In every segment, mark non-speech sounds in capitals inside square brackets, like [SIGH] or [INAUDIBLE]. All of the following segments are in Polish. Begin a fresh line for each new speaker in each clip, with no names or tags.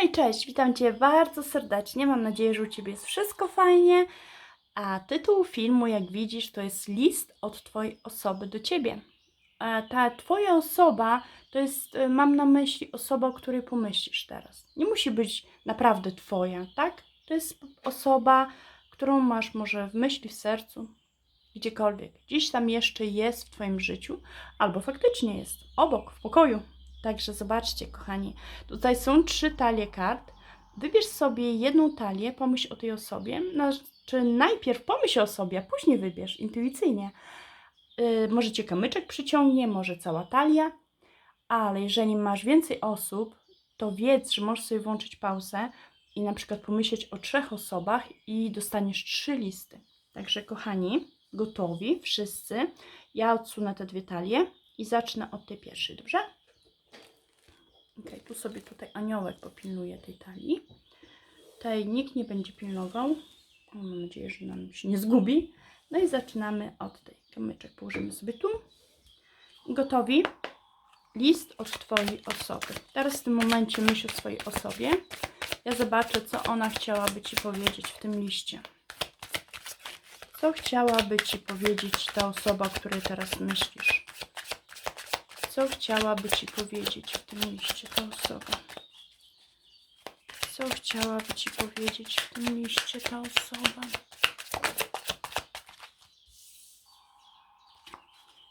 Hej, cześć, witam Cię bardzo serdecznie. Mam nadzieję, że u Ciebie jest wszystko fajnie. A tytuł filmu, jak widzisz, to jest list od Twojej osoby do Ciebie. E, Ta Twoja osoba to jest, e, mam na myśli osoba, o której pomyślisz teraz. Nie musi być naprawdę Twoja, tak? To jest osoba, którą masz może w myśli, w sercu, gdziekolwiek. Gdzieś tam jeszcze jest w Twoim życiu, albo faktycznie jest obok, w pokoju. Także zobaczcie, kochani, Tutaj są trzy talie kart. Wybierz sobie jedną talię, pomyśl o tej osobie. Znaczy najpierw pomyśl o sobie, a później wybierz intuicyjnie. Yy, może cię kamyczek przyciągnie, może cała talia, ale jeżeli masz więcej osób, to wiedz, że możesz sobie włączyć pauzę i na przykład pomyśleć o trzech osobach i dostaniesz trzy listy. Także kochani, gotowi wszyscy. Ja odsunę te dwie talie i zacznę od tej pierwszej, dobrze? Ok, tu sobie tutaj aniołek popilnuje tej talii. Tej nikt nie będzie pilnował. Mam nadzieję, że nam się nie zgubi. No i zaczynamy od tej. Kamyczek położymy sobie tu. Gotowi? List od Twojej osoby. Teraz w tym momencie myśl o swojej osobie. Ja zobaczę, co ona chciałaby Ci powiedzieć w tym liście. Co chciałaby Ci powiedzieć ta osoba, o której teraz myślisz? Co chciałaby Ci powiedzieć w tym liście ta osoba? Co chciałaby Ci powiedzieć w tym liście ta osoba?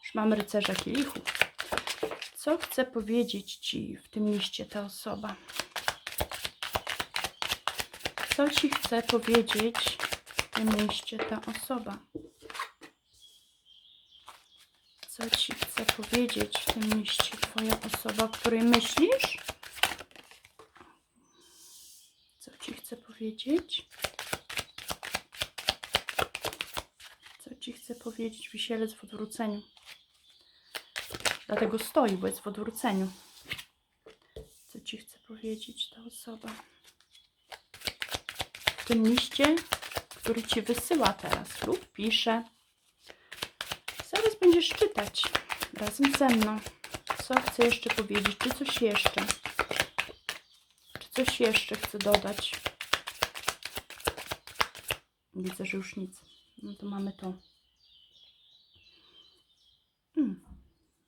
Już mamy rycerza kielichów. Co chce powiedzieć Ci w tym liście ta osoba? Co Ci chce powiedzieć w tym liście ta osoba? Co Ci chce powiedzieć w tym liście Twoja osoba, o której myślisz? Co Ci chce powiedzieć? Co Ci chce powiedzieć wisielec w odwróceniu? Dlatego stoi, bo jest w odwróceniu. Co Ci chce powiedzieć ta osoba? W tym liście, który Ci wysyła teraz lub pisze. Będziesz czytać razem ze mną. Co chcę jeszcze powiedzieć? Czy coś jeszcze? Czy coś jeszcze chcę dodać? Widzę, że już nic. No to mamy to. Hmm.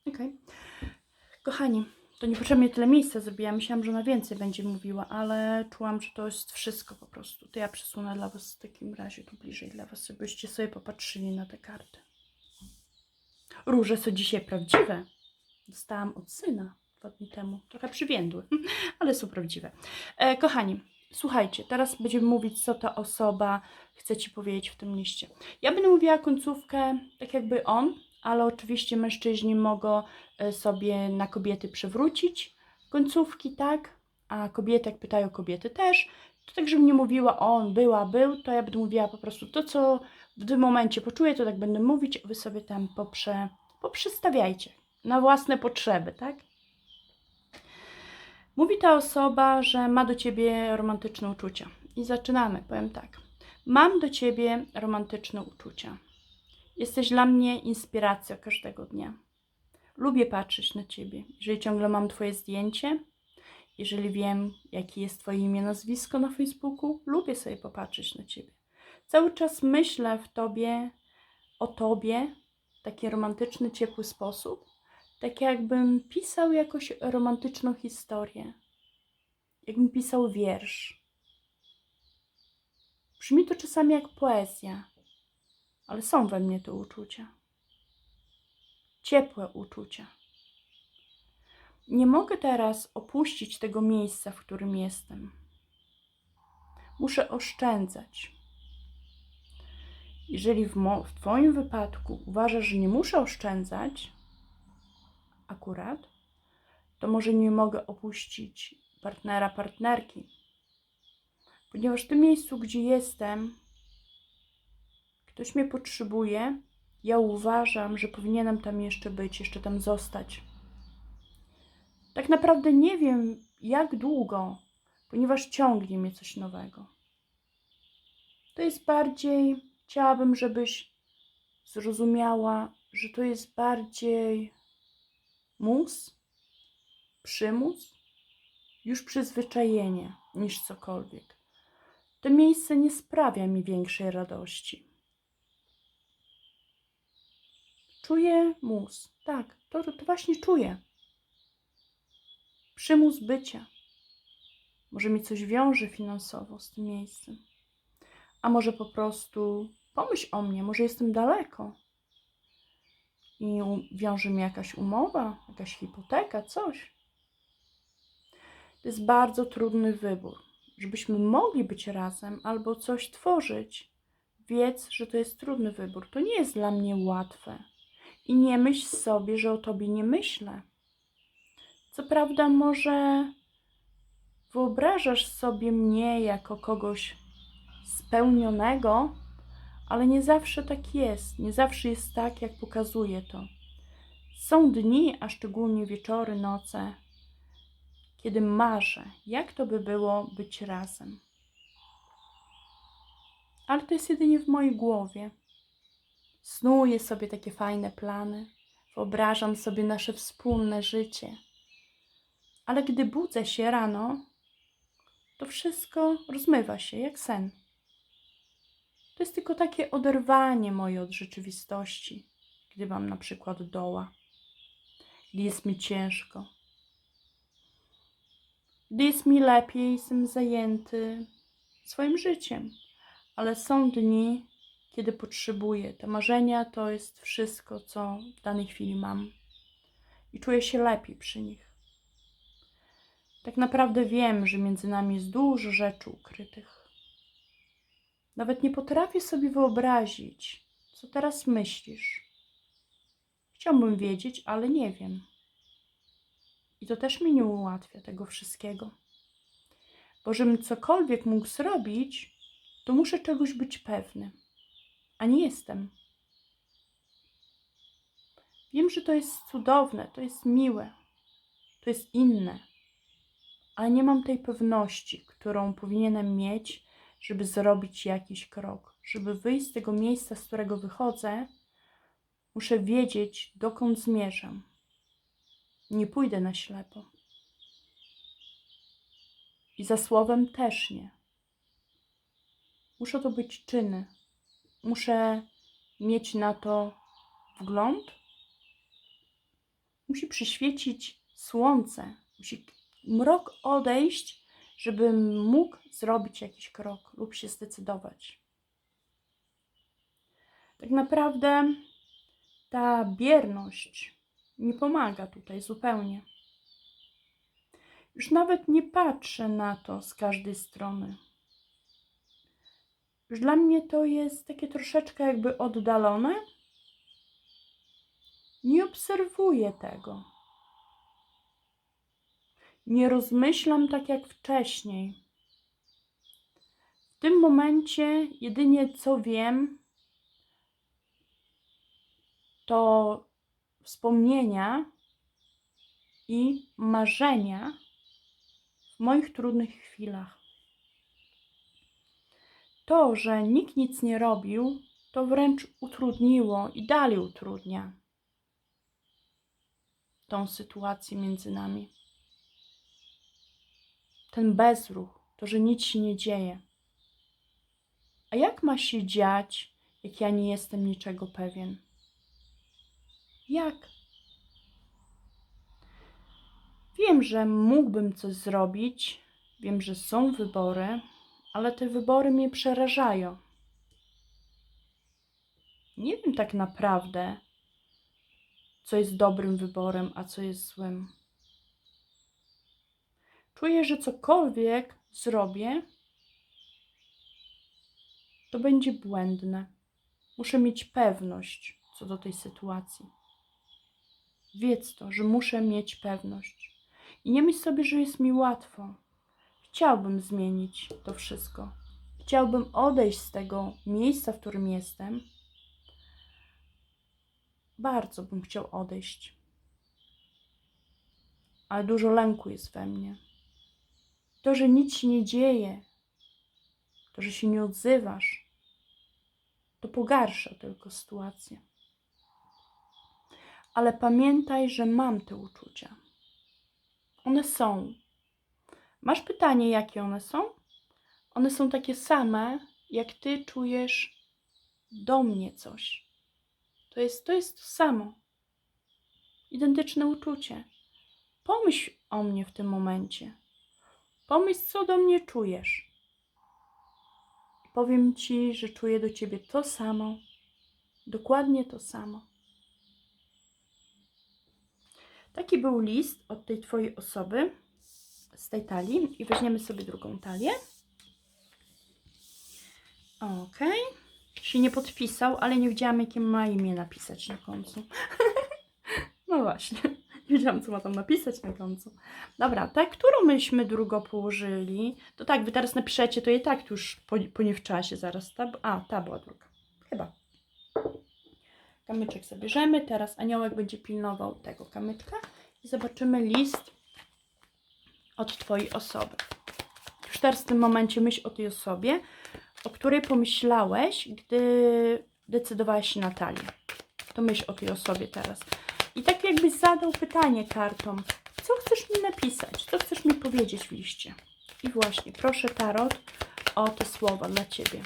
Okej. Kochani, to niepotrzebnie tyle miejsca zrobiłam. Myślałam, że ona więcej będzie mówiła, ale czułam, że to jest wszystko po prostu. To ja przesunę dla Was w takim razie tu bliżej dla Was, żebyście sobie popatrzyli na te karty. Róże są dzisiaj prawdziwe. Dostałam od syna dwa dni temu. Trochę przywiędły, [LAUGHS] ale są prawdziwe. E, kochani, słuchajcie, teraz będziemy mówić, co ta osoba chce Ci powiedzieć w tym liście. Ja będę mówiła końcówkę tak jakby on, ale oczywiście mężczyźni mogą e, sobie na kobiety przewrócić końcówki, tak? A kobiety, jak pytają kobiety też, to tak, żebym nie mówiła on, była, był, to ja będę mówiła po prostu to, co w tym momencie poczuję, to tak będę mówić, wy sobie tam poprze, poprzestawiajcie na własne potrzeby, tak? Mówi ta osoba, że ma do ciebie romantyczne uczucia. I zaczynamy, powiem tak. Mam do ciebie romantyczne uczucia. Jesteś dla mnie inspiracją każdego dnia. Lubię patrzeć na ciebie. Jeżeli ciągle mam twoje zdjęcie, jeżeli wiem, jakie jest twoje imię, nazwisko na Facebooku, lubię sobie popatrzeć na ciebie. Cały czas myślę w tobie, o tobie, w taki romantyczny, ciepły sposób, tak jakbym pisał jakąś romantyczną historię, jakbym pisał wiersz. Brzmi to czasami jak poezja, ale są we mnie te uczucia. Ciepłe uczucia. Nie mogę teraz opuścić tego miejsca, w którym jestem. Muszę oszczędzać. Jeżeli w, w Twoim wypadku uważasz, że nie muszę oszczędzać, akurat, to może nie mogę opuścić partnera, partnerki. Ponieważ w tym miejscu, gdzie jestem, ktoś mnie potrzebuje, ja uważam, że powinienem tam jeszcze być, jeszcze tam zostać. Tak naprawdę nie wiem, jak długo, ponieważ ciągnie mnie coś nowego. To jest bardziej, chciałabym, żebyś zrozumiała, że to jest bardziej mus, przymus, już przyzwyczajenie niż cokolwiek. To miejsce nie sprawia mi większej radości. Czuję mus. Tak, to, to właśnie czuję. Przymus bycia. Może mi coś wiąże finansowo z tym miejscem. A może po prostu pomyśl o mnie, może jestem daleko. I wiąże mi jakaś umowa, jakaś hipoteka, coś. To jest bardzo trudny wybór. Żebyśmy mogli być razem albo coś tworzyć, wiedz, że to jest trudny wybór. To nie jest dla mnie łatwe. I nie myśl sobie, że o tobie nie myślę. Co prawda, może wyobrażasz sobie mnie jako kogoś spełnionego, ale nie zawsze tak jest. Nie zawsze jest tak, jak pokazuje to. Są dni, a szczególnie wieczory, noce, kiedy marzę, jak to by było być razem. Ale to jest jedynie w mojej głowie. Snuję sobie takie fajne plany, wyobrażam sobie nasze wspólne życie. Ale gdy budzę się rano, to wszystko rozmywa się jak sen. To jest tylko takie oderwanie moje od rzeczywistości, gdy mam na przykład doła, gdy jest mi ciężko, gdy jest mi lepiej, jestem zajęty swoim życiem. Ale są dni, kiedy potrzebuję. Te marzenia to jest wszystko, co w danej chwili mam. I czuję się lepiej przy nich. Tak naprawdę wiem, że między nami jest dużo rzeczy ukrytych. Nawet nie potrafię sobie wyobrazić, co teraz myślisz. Chciałbym wiedzieć, ale nie wiem. I to też mi nie ułatwia tego wszystkiego. Bo żebym cokolwiek mógł zrobić, to muszę czegoś być pewny, a nie jestem. Wiem, że to jest cudowne, to jest miłe, to jest inne, ale nie mam tej pewności, którą powinienem mieć, żeby zrobić jakiś krok. Żeby wyjść z tego miejsca, z którego wychodzę, muszę wiedzieć, dokąd zmierzam. Nie pójdę na ślepo. I za słowem też nie. Muszą to być czyny. Muszę mieć na to wgląd. Musi przyświecić słońce. Musi mrok odejść, żebym mógł zrobić jakiś krok lub się zdecydować. Tak naprawdę ta bierność nie pomaga tutaj zupełnie. Już nawet nie patrzę na to z każdej strony. Już dla mnie to jest takie troszeczkę jakby oddalone. Nie obserwuję tego. Nie rozmyślam tak jak wcześniej. W tym momencie jedynie co wiem, to wspomnienia i marzenia w moich trudnych chwilach. To, że nikt nic nie robił, to wręcz utrudniło i dalej utrudnia tą sytuację między nami. Ten bezruch, to, że nic się nie dzieje. A jak ma się dziać, jak ja nie jestem niczego pewien? Jak? Wiem, że mógłbym coś zrobić, wiem, że są wybory, ale te wybory mnie przerażają. Nie wiem tak naprawdę, co jest dobrym wyborem, a co jest złym. Czuję, że cokolwiek zrobię, to będzie błędne. Muszę mieć pewność co do tej sytuacji. Wiedz to, że muszę mieć pewność. I nie myśl sobie, że jest mi łatwo. Chciałbym zmienić to wszystko. Chciałbym odejść z tego miejsca, w którym jestem. Bardzo bym chciał odejść. Ale dużo lęku jest we mnie. To, że nic się nie dzieje, to, że się nie odzywasz, to pogarsza tylko sytuację. Ale pamiętaj, że mam te uczucia. One są. Masz pytanie, jakie one są? One są takie same, jak ty czujesz do mnie coś. To jest to, jest to samo. Identyczne uczucie. Pomyśl o mnie w tym momencie. Pomyśl, co do mnie czujesz. Powiem ci, że czuję do ciebie to samo. Dokładnie to samo. Taki był list od tej twojej osoby z tej talii. I weźmiemy sobie drugą talię. Ok. Się nie podpisał, ale nie wiedziałam, jakie ma imię napisać na końcu. [LAUGHS] no właśnie. Wiedziałam, co ma tam napisać na końcu. Dobra, ta, którą myśmy drugo położyli, to tak, wy teraz napiszecie, to i tak już po, po nie w czasie zaraz. Ta, a, ta była druga. Chyba. Kamyczek zabierzemy. Teraz aniołek będzie pilnował tego kamyczka i zobaczymy list od Twojej osoby. Już teraz w tym momencie myśl o tej osobie, o której pomyślałeś, gdy decydowałeś się na talię. To myśl o tej osobie teraz. I tak jakbyś zadał pytanie kartom, co chcesz mi napisać, co chcesz mi powiedzieć w liście. I właśnie, proszę Tarot o te słowa dla Ciebie.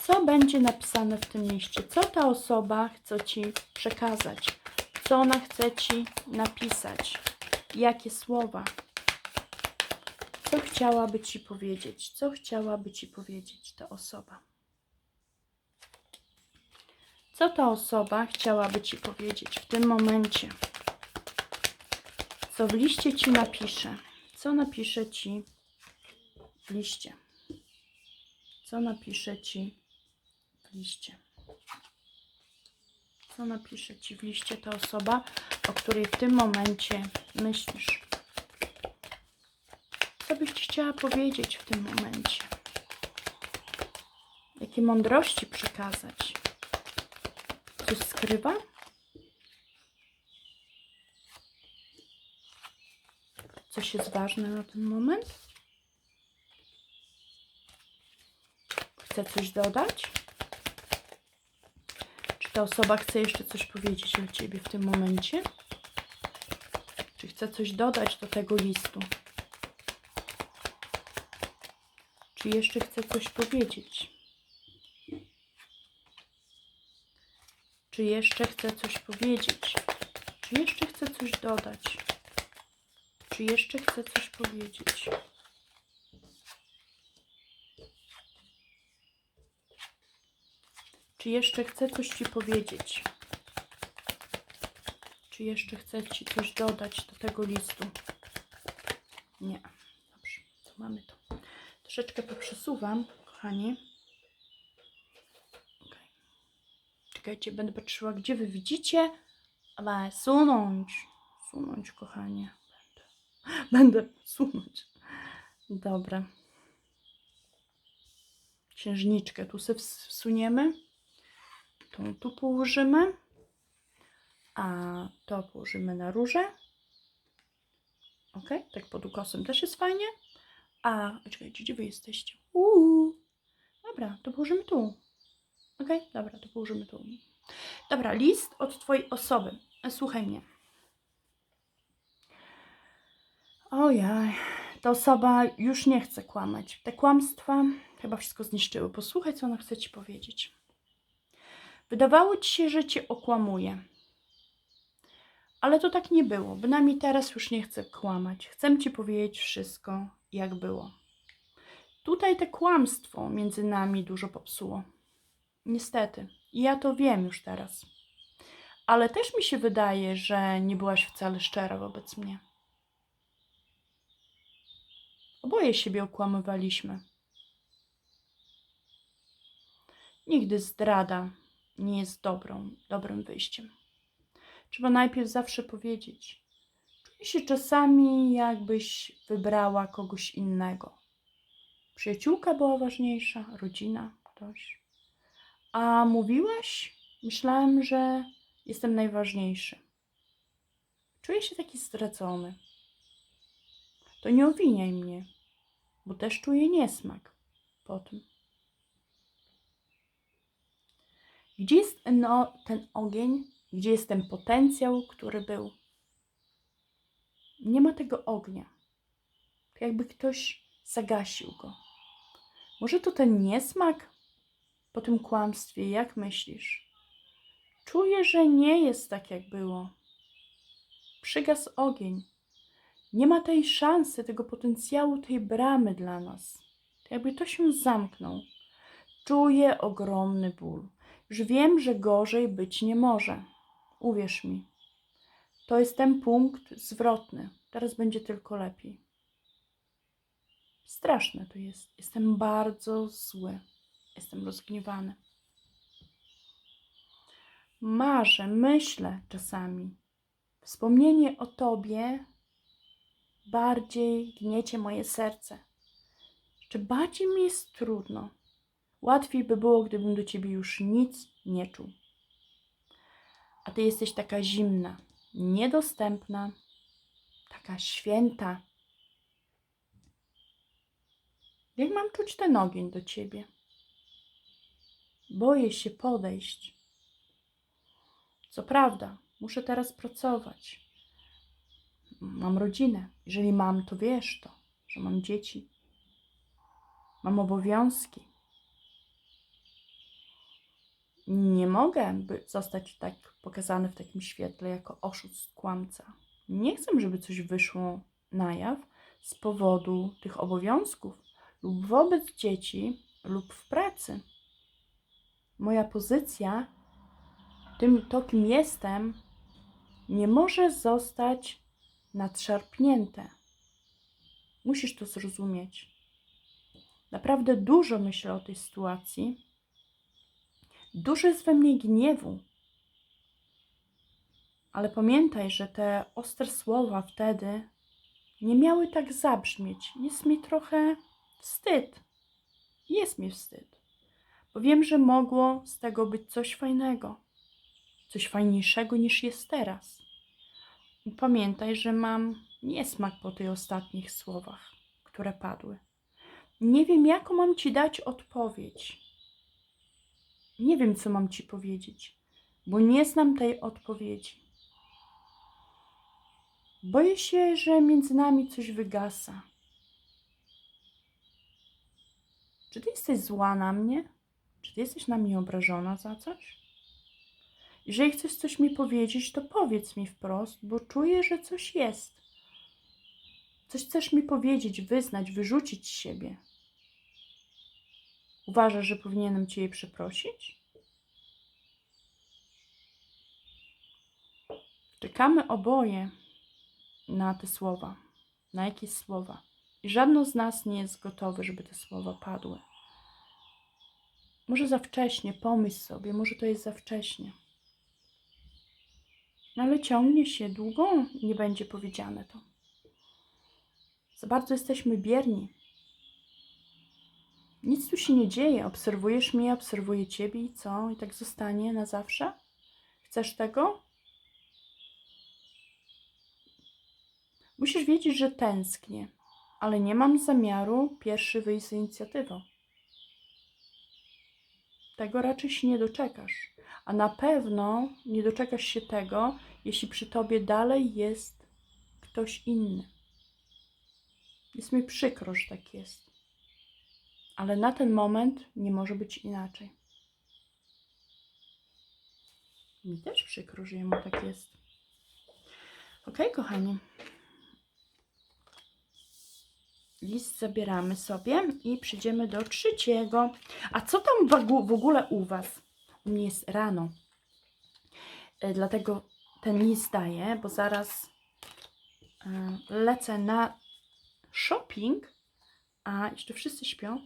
Co będzie napisane w tym liście? Co ta osoba chce Ci przekazać? Co ona chce Ci napisać? Jakie słowa? Co chciałaby Ci powiedzieć? Co chciałaby Ci powiedzieć ta osoba? Co ta osoba chciałaby Ci powiedzieć w tym momencie? Co w liście Ci napisze? Co napisze Ci w liście? Co napisze Ci w liście? Co napisze Ci w liście ta osoba, o której w tym momencie myślisz? Co byś Ci chciała powiedzieć w tym momencie? Jakie mądrości przekazać? Coś skrywa? Coś jest ważne na ten moment? Chce coś dodać? Czy ta osoba chce jeszcze coś powiedzieć o Ciebie w tym momencie? Czy chce coś dodać do tego listu? Czy jeszcze chce coś powiedzieć? Czy jeszcze chce coś powiedzieć? Czy jeszcze chce coś dodać? Czy jeszcze chce coś powiedzieć? Czy jeszcze chce coś Ci powiedzieć? Czy jeszcze chce Ci coś dodać do tego listu? Nie. Dobrze, to mamy to. Troszeczkę poprzesuwam, kochani. Okej. Czekajcie, będę patrzyła, gdzie Wy widzicie, ale sunąć. Sunąć, kochanie. Będę. [LAUGHS] Będę sunąć. Dobra. Księżniczkę tu sobie ws- wsuniemy. Tą tu położymy. A to położymy na róże. Ok, tak pod ukosem też jest fajnie. A, czekajcie, gdzie wy jesteście? Uuu. Dobra, to położymy tu. Ok, dobra, to położymy tu. Dobra, list od twojej osoby. Słuchaj mnie. Ojaj, ta osoba już nie chce kłamać. Te kłamstwa chyba wszystko zniszczyły. Posłuchaj, co ona chce ci powiedzieć. Wydawało ci się, że cię okłamuje. Ale to tak nie było. Bynajmniej teraz już nie chcę kłamać. Chcę ci powiedzieć wszystko, jak było. Tutaj te kłamstwo między nami dużo popsuło. Niestety. I ja to wiem już teraz. Ale też mi się wydaje, że nie byłaś wcale szczera wobec mnie. Oboje siebie okłamywaliśmy. Nigdy zdrada nie jest dobrą, dobrym wyjściem. Trzeba najpierw zawsze powiedzieć. Czuję się czasami, jakbyś wybrała kogoś innego. Przyjaciółka była ważniejsza, rodzina, ktoś. A mówiłaś? Myślałem, że jestem najważniejszy. Czuję się taki zdradzony. To nie obwiniaj mnie, bo też czuję niesmak po tym. Gdzie jest ten, o- ten ogień? Gdzie jest ten potencjał, który był? Nie ma tego ognia. jakby ktoś zagasił go. Może to ten niesmak po tym kłamstwie, jak myślisz? Czuję, że nie jest tak, jak było. Przygasł ogień. Nie ma tej szansy, tego potencjału, tej bramy dla nas. Jakby to się zamknął. Czuję ogromny ból. Już wiem, że gorzej być nie może. Uwierz mi. To jest ten punkt zwrotny. Teraz będzie tylko lepiej. Straszne to jest. Jestem bardzo zły. Jestem rozgniewany. Marzę, myślę czasami. Wspomnienie o tobie bardziej gniecie moje serce. Czy bardziej mi jest trudno? Łatwiej by było, gdybym do ciebie już nic nie czuł. A ty jesteś taka zimna, niedostępna, taka święta. Jak mam czuć ten ogień do ciebie? Boję się podejść. Co prawda, muszę teraz pracować. Mam rodzinę. Jeżeli mam, to wiesz to, że mam dzieci. Mam obowiązki. Nie mogę by zostać tak pokazany w takim świetle jako oszust, kłamca. Nie chcę, żeby coś wyszło na jaw z powodu tych obowiązków lub wobec dzieci lub w pracy. Moja pozycja, tym to, kim jestem, nie może zostać nadszarpnięte. Musisz to zrozumieć. Naprawdę dużo myślę o tej sytuacji. Dużo jest we mnie gniewu. Ale pamiętaj, że te ostre słowa wtedy nie miały tak zabrzmieć. Jest mi trochę wstyd. Jest mi wstyd. Bo wiem, że mogło z tego być coś fajnego. Coś fajniejszego niż jest teraz. I pamiętaj, że mam niesmak po tych ostatnich słowach, które padły. Nie wiem, jaką mam ci dać odpowiedź. Nie wiem, co mam ci powiedzieć, bo nie znam tej odpowiedzi. Boję się, że między nami coś wygasa. Czy ty jesteś zła na mnie? Czy ty jesteś na mnie obrażona za coś? Jeżeli chcesz coś mi powiedzieć, to powiedz mi wprost, bo czuję, że coś jest. Coś chcesz mi powiedzieć, wyznać, wyrzucić z siebie. Uważasz, że powinienem Cię przeprosić? Czekamy oboje na te słowa, na jakieś słowa. I żadno z nas nie jest gotowy, żeby te słowa padły. Może za wcześnie, pomyśl sobie, może to jest za wcześnie. No ale ciągnie się długo, nie będzie powiedziane to. Za bardzo jesteśmy bierni. Nic tu się nie dzieje. Obserwujesz mnie, obserwuję ciebie i co? I tak zostanie na zawsze? Chcesz tego? Musisz wiedzieć, że tęsknię, ale nie mam zamiaru pierwszy wyjść z inicjatywą. Tego raczej się nie doczekasz. A na pewno nie doczekasz się tego, jeśli przy tobie dalej jest ktoś inny. Jest mi przykro, że tak jest. Ale na ten moment nie może być inaczej. Mi też przykro, że jemu tak jest. Ok, kochani. List zabieramy sobie i przejdziemy do trzeciego. A co tam w ogó- w ogóle u Was? U mnie jest rano. E, Dlatego ten list daję, bo zaraz e, lecę na shopping, a jeszcze wszyscy śpią.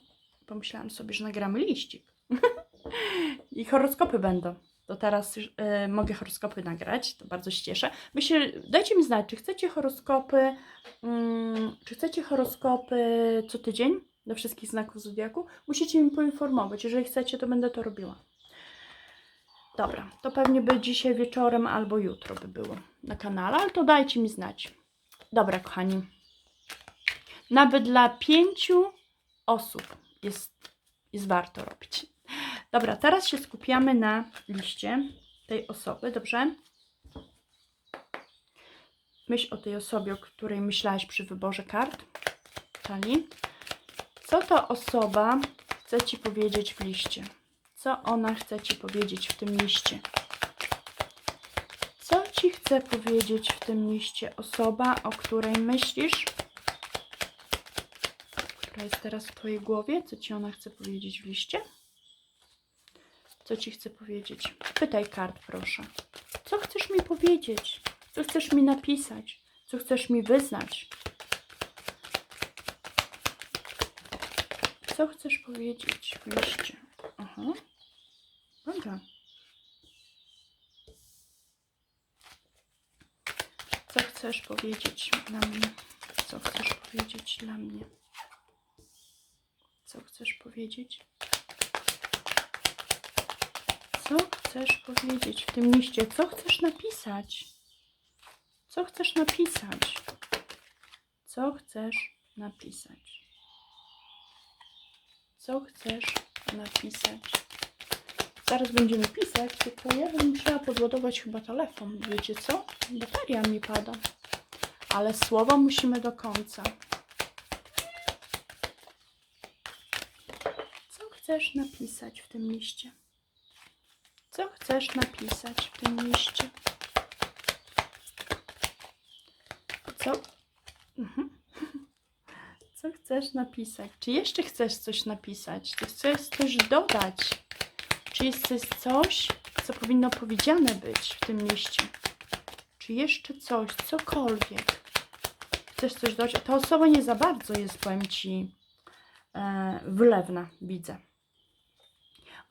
Pomyślałam sobie, że nagramy liścik. [LAUGHS] I horoskopy będą. To teraz e, mogę horoskopy nagrać, to bardzo się cieszę. Myślę, dajcie mi znać, czy chcecie horoskopy, mm, czy chcecie horoskopy co tydzień do wszystkich znaków zodiaku. Musicie mi poinformować. Jeżeli chcecie, to będę to robiła. Dobra, to pewnie by dzisiaj wieczorem albo jutro by było na kanale, ale to dajcie mi znać. Dobra, kochani. Nawet dla pięciu osób jest, jest warto robić. Dobra, teraz się skupiamy na liście tej osoby, dobrze? Myśl o tej osobie, o której myślałaś przy wyborze kart. Natalii. Co ta osoba chce Ci powiedzieć w liście? Co ona chce Ci powiedzieć w tym liście? Co Ci chce powiedzieć w tym liście osoba, o której myślisz? Która jest teraz w Twojej głowie? Co Ci ona chce powiedzieć w liście? Co Ci chce powiedzieć? Pytaj kart, proszę. Co chcesz mi powiedzieć? Co chcesz mi napisać? Co chcesz mi wyznać? Co chcesz powiedzieć w liście? Aha. Dobra. Co chcesz powiedzieć dla mnie? Co chcesz powiedzieć dla mnie? Co chcesz powiedzieć? Co chcesz powiedzieć w tym liście? Co chcesz napisać? Co chcesz napisać? Co chcesz napisać? Co chcesz napisać? Zaraz będziemy pisać, tylko ja bym musiała podładować chyba telefon. Wiecie co? Bateria mi pada. Ale słowa musimy do końca. Co chcesz napisać w tym liście? Co chcesz napisać w tym liście? Co? Mhm. [LAUGHS] Co chcesz napisać? Czy jeszcze chcesz coś napisać? Czy chcesz coś dodać? Czy jest coś, co powinno powiedziane być w tym liście? Czy jeszcze coś, cokolwiek? Chcesz coś dodać? Ta osoba nie za bardzo jest, powiem Ci, e, wylewna, widzę.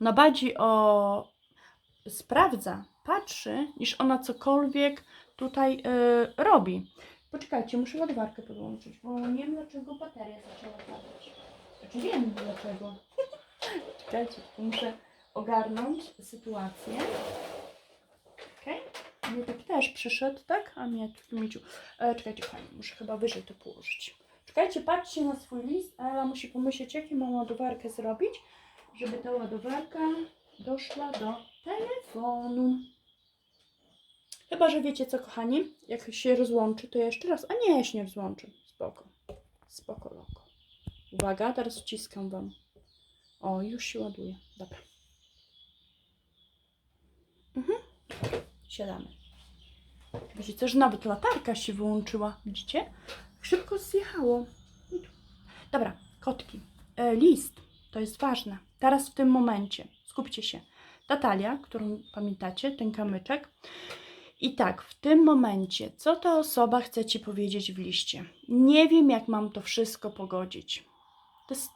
Ona bardziej o sprawdza, patrzy, niż ona cokolwiek tutaj y, robi. Poczekajcie, muszę ładowarkę podłączyć, bo nie wiem dlaczego bateria zaczęła padać. Znaczy wiem dlaczego. [LAUGHS] Czekajcie, muszę ogarnąć sytuację. Okej? Okay? Mietek też przyszedł, tak? A mnie tu miciu. E, czekajcie, fajnie, muszę chyba wyżej to położyć. Czekajcie, patrzcie na swój list. Ela musi pomyśleć, jaką mam ładowarkę zrobić, żeby ta ładowarka doszła do telefonu. Chyba, że wiecie co, kochani, jak się rozłączy, to jeszcze raz. A nie, się nie rozłączę. Spoko. Spoko, loko. Uwaga, teraz wciskam Wam. O, już się ładuje. Dobra. Mhm. Siadamy. Widzicie, że nawet latarka się wyłączyła. Widzicie? Szybko zjechało. Dobra, kotki. E, list. To jest ważne. Teraz w tym momencie. Skupcie się. Ta talia, którą pamiętacie, ten kamyczek. I tak, w tym momencie, co ta osoba chce Ci powiedzieć w liście? Nie wiem, jak mam to wszystko pogodzić. To jest,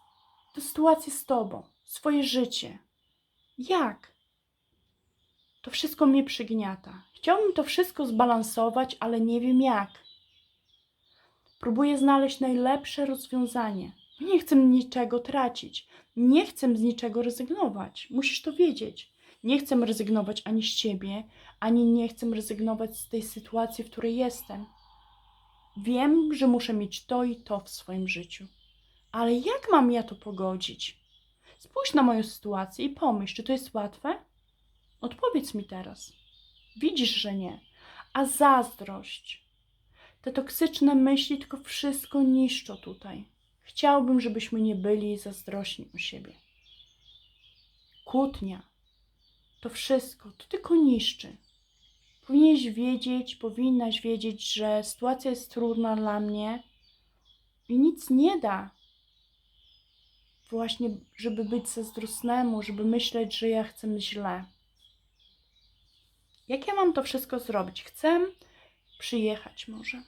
to sytuacja z Tobą, swoje życie. Jak? To wszystko mnie przygniata. Chciałbym to wszystko zbalansować, ale nie wiem jak. Próbuję znaleźć najlepsze rozwiązanie. Nie chcę niczego tracić. Nie chcę z niczego rezygnować. Musisz to wiedzieć. Nie chcę rezygnować ani z ciebie, ani nie chcę rezygnować z tej sytuacji, w której jestem. Wiem, że muszę mieć to i to w swoim życiu. Ale jak mam ja to pogodzić? Spójrz na moją sytuację i pomyśl, czy to jest łatwe? Odpowiedz mi teraz. Widzisz, że nie. A zazdrość. Te toksyczne myśli tylko wszystko niszczą tutaj. Chciałbym, żebyśmy nie byli zazdrośni o siebie. Kłótnia. To wszystko, to tylko niszczy. Powinieneś wiedzieć, powinnaś wiedzieć, że sytuacja jest trudna dla mnie i nic nie da. Właśnie, żeby być zazdrosnemu, żeby myśleć, że ja chcę źle. Jak ja mam to wszystko zrobić? Chcę przyjechać może.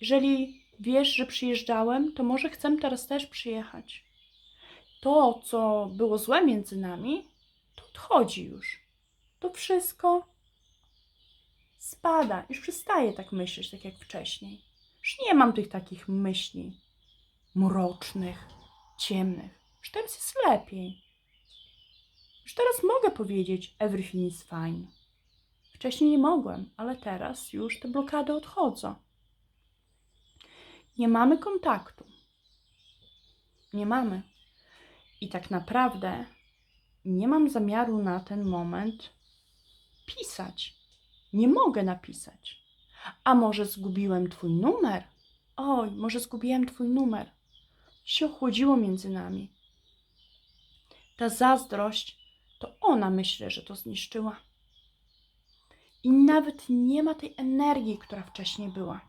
Jeżeli wiesz, że przyjeżdżałem, to może chcę teraz też przyjechać. To, co było złe między nami, to odchodzi już. To wszystko spada. Już przestaję tak myśleć, tak jak wcześniej. Już nie mam tych takich myśli mrocznych, ciemnych. Już teraz jest lepiej. Już teraz mogę powiedzieć everything is fine. Wcześniej nie mogłem, ale teraz już te blokady odchodzą. Nie mamy kontaktu. Nie mamy. I tak naprawdę nie mam zamiaru na ten moment pisać. Nie mogę napisać. A może zgubiłem Twój numer? Oj, może zgubiłem Twój numer. się ochłodziło między nami. Ta zazdrość, to ona myślę, że to zniszczyła. I nawet nie ma tej energii, która wcześniej była.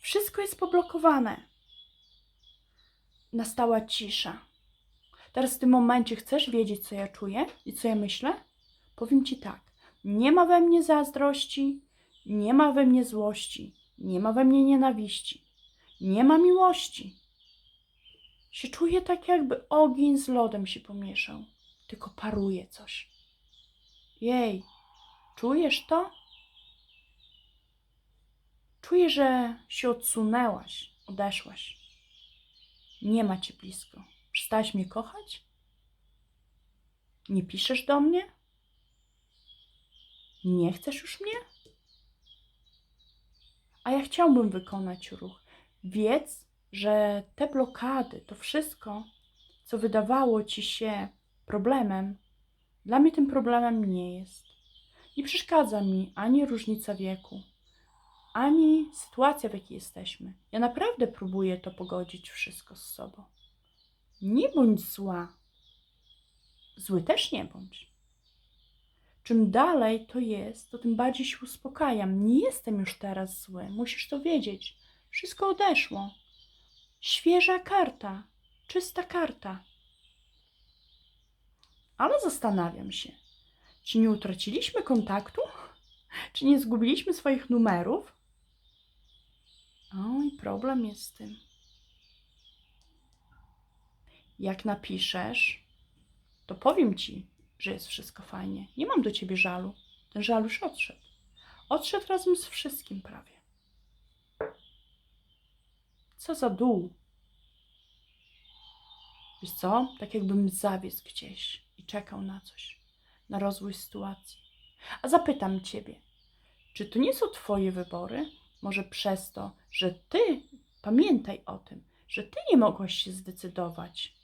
Wszystko jest poblokowane. Nastała cisza. Teraz w tym momencie chcesz wiedzieć, co ja czuję i co ja myślę? Powiem ci tak. Nie ma we mnie zazdrości, nie ma we mnie złości, nie ma we mnie nienawiści, nie ma miłości. Się czuję tak, jakby ogień z lodem się pomieszał, tylko paruje coś. Jej, czujesz to? Czuję, że się odsunęłaś, odeszłaś. Nie ma cię blisko. Przestałaś mnie kochać? Nie piszesz do mnie? Nie chcesz już mnie? A ja chciałbym wykonać ruch. Wiedz, że te blokady, to wszystko, co wydawało ci się problemem, dla mnie tym problemem nie jest. Nie przeszkadza mi ani różnica wieku, ani sytuacja, w jakiej jesteśmy. Ja naprawdę próbuję to pogodzić wszystko z sobą. Nie bądź zła. Zły też nie bądź. Czym dalej to jest, to tym bardziej się uspokajam. Nie jestem już teraz zły. Musisz to wiedzieć. Wszystko odeszło. Świeża karta, czysta karta. Ale zastanawiam się, czy nie utraciliśmy kontaktu? Czy nie zgubiliśmy swoich numerów? Oj, problem jest z tym. Jak napiszesz, to powiem ci, że jest wszystko fajnie. Nie mam do ciebie żalu. Ten żal już odszedł. Odszedł razem z wszystkim prawie. Co za dół. Wiesz co? Tak jakbym zawiózł gdzieś i czekał na coś, na rozwój sytuacji. A zapytam ciebie, czy to nie są twoje wybory? Może przez to, że ty, pamiętaj o tym, że ty nie mogłaś się zdecydować,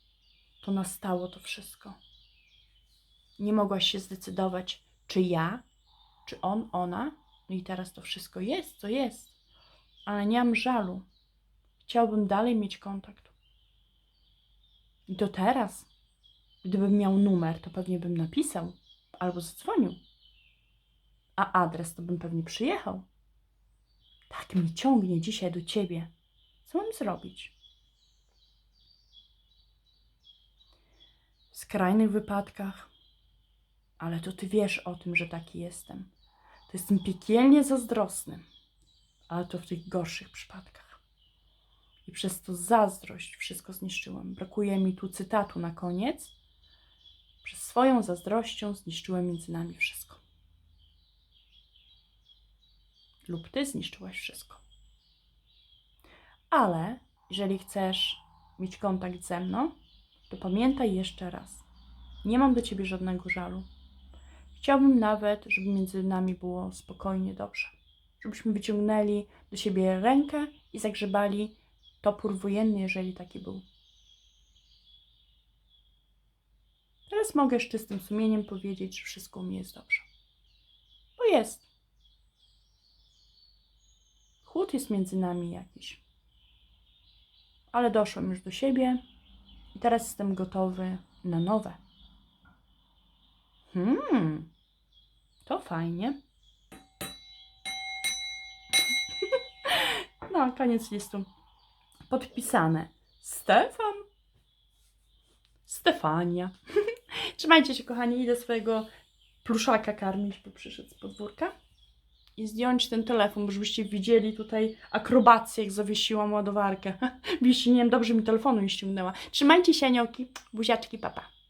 to nastało to wszystko. Nie mogłaś się zdecydować, czy ja, czy on, ona. No i teraz to wszystko jest, co jest. Ale nie mam żalu. Chciałbym dalej mieć kontakt. I to teraz, gdybym miał numer, to pewnie bym napisał albo zadzwonił. A adres to bym pewnie przyjechał. Tak mi ciągnie dzisiaj do ciebie. Co mam zrobić? Skrajnych wypadkach, ale to ty wiesz o tym, że taki jestem. To jestem piekielnie zazdrosny, ale to w tych gorszych przypadkach. I przez to zazdrość wszystko zniszczyłem. Brakuje mi tu cytatu na koniec. Przez swoją zazdrością zniszczyłem między nami wszystko. Lub ty zniszczyłaś wszystko. Ale jeżeli chcesz mieć kontakt ze mną, to pamiętaj jeszcze raz. Nie mam do ciebie żadnego żalu. Chciałbym nawet, żeby między nami było spokojnie, dobrze. Żebyśmy wyciągnęli do siebie rękę i zagrzebali topór wojenny, jeżeli taki był. Teraz mogę z czystym sumieniem powiedzieć, że wszystko mnie jest dobrze. Bo jest. Chłód jest między nami jakiś. Ale doszłam już do siebie i teraz jestem gotowy na nowe. Hmm, to fajnie. [LAUGHS] No, koniec listu. Podpisane. Stefan. Stefania. [LAUGHS] Trzymajcie się, kochani. Idę swojego pluszaka karmić, bo przyszedł z podwórka. I zdjąć ten telefon, żebyście widzieli tutaj akrobację, jak zawiesiłam ładowarkę. [LAUGHS] Wisi, nie wiem, dobrze mi telefonu nie ściągnęła. Trzymajcie się, aniołki. Buziaczki, papa.